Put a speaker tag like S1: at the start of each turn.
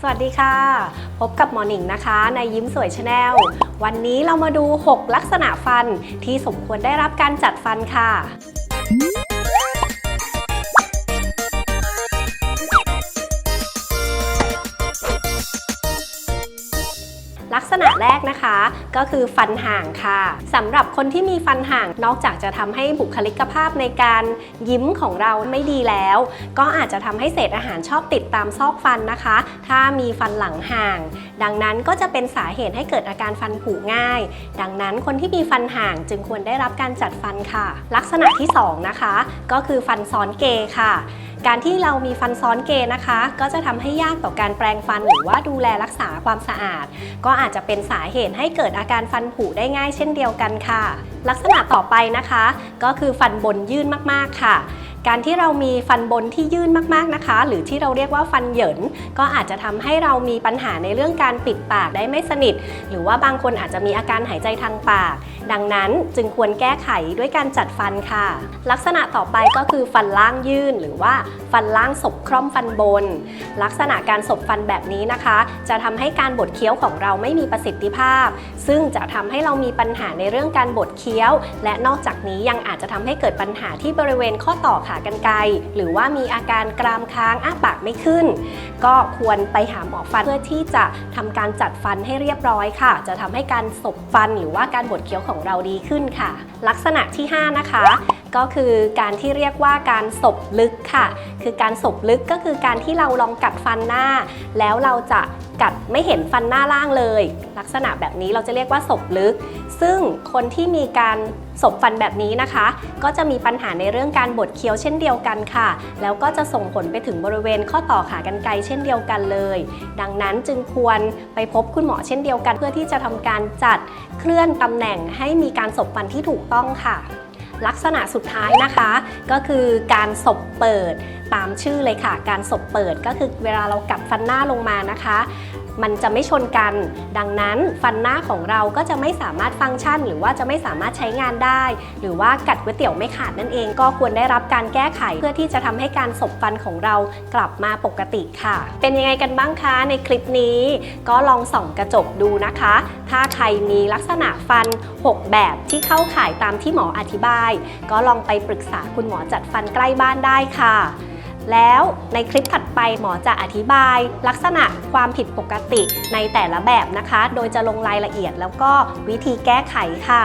S1: สวัสดีค่ะ พบกับหมอหนิงนะคะ ในยิ้มสวยชาแนลวันนี้เรามาดู 6 ลักษณะฟันที่สมควรได้รับการจัดฟันค่ะ ลักษณะแรกนะคะก็คือฟันห่างค่ะสำหรับคนที่มีฟันห่างนอกจากจะทำให้บุคลิกภาพในการยิ้มของเราไม่ดีแล้ว ก็อาจจะทำให้เศษอาหารชอบติดตามซอกฟันนะคะ ถ้ามีฟันหลังห่าง ดังนั้นก็จะเป็นสาเหตุให้เกิดอาการฟันผุง่าย ดังนั้นคนที่มีฟันห่างจึงควรได้รับการจัดฟันค่ะ ลักษณะที่สองนะคะก็คือฟันซ้อนเกย์ค่ะ การที่เรามีฟันซ้อนเกนะคะ ก็จะทำให้ยากต่อการแปรงฟันหรือว่าดูแลรักษาความสะอาด ก็อาจจะเป็นสาเหตุให้เกิดอาการฟันผุได้ง่ายเช่นเดียวกันค่ะ ลักษณะต่อไปนะคะ ก็คือฟันบนยื่นมากๆค่ะ การที่เรามีฟันบนที่ยื่นมากๆนะคะ หรือที่เราเรียกว่าฟันเหยินก็อาจจะทำให้เรามีปัญหาในเรื่องการปิดปากได้ไม่สนิท หรือว่าบางคนอาจจะมีอาการหายใจทางปาก ดังนั้นจึงควรแก้ไขด้วยการจัดฟันค่ะ ลักษณะต่อไปก็คือฟันล่างยื่น หรือว่าฟันล่างศบคร่อมฟันบน ลักษณะการศบฟันแบบนี้นะคะ จะทำให้การบดเคี้ยวของเราไม่มีประสิทธิภาพ ซึ่งจะทำให้เรามีปัญหาในเรื่องการบดเคี้ยว และนอกจากนี้ยังอาจจะทำให้เกิดปัญหาที่บริเวณข้อต่อขากันไกหรือว่ามีอาการกรามค้างอ้าปากไม่ขึ้น ก็ควรไปหาหมอฟันเพื่อที่จะทำการจัดฟันให้เรียบร้อยค่ะ จะทำให้การสบฟันหรือว่าการบดเคี้ยวของเราดีขึ้นค่ะ ลักษณะที่ 5 นะคะ ก็คือการที่เรียกว่าการศบลึกค่ะ คือการศบลึกก็คือการที่เราลองกัดฟันหน้า แล้วเราจะกัดไม่เห็นฟันหน้าล่างเลย ลักษณะแบบนี้เราจะเรียกว่าศบลึก ซึ่งคนที่มีการศบฟันแบบนี้นะคะ ก็จะมีปัญหาในเรื่องการบดเคี้ยวเช่นเดียวกันค่ะ แล้วก็จะส่งผลไปถึงบริเวณข้อต่อขากรรไกรเช่นเดียวกันเลย ดังนั้นจึงควรไปพบคุณหมอเช่นเดียวกัน เพื่อที่จะทำการจัดเคลื่อนตำแหน่งให้มีการศบฟันที่ถูกต้องค่ะ ลักษณะสุดท้ายนะคะ ก็คือการศบเปิดตามชื่อเลยค่ะ การศบเปิดก็คือเวลาเรากัดฟันหน้าลงมานะคะ มันจะไม่ชนกัน ดังนั้นฟันหน้าของเราก็จะไม่สามารถฟังก์ชัน หรือว่าจะไม่สามารถใช้งานได้ หรือว่ากัดก๋วยเตี๋ยวไม่ขาดนั่นเอง ก็ควรได้รับการแก้ไขเพื่อที่จะทำให้การสบฟันของเรากลับมาปกติค่ะ เป็นยังไงกันบ้างคะในคลิปนี้ ก็ลองส่องกระจกดูนะคะ ถ้าใครมีลักษณะฟัน 6 แบบที่เข้าข่ายตามที่หมออธิบาย ก็ลองไปปรึกษาคุณหมอจัดฟันใกล้บ้านได้ค่ะ แล้วในคลิปถัดไปหมอจะอธิบาย ลักษณะความผิดปกติในแต่ละแบบนะคะ โดยจะลงรายละเอียดแล้วก็วิธีแก้ไขค่ะ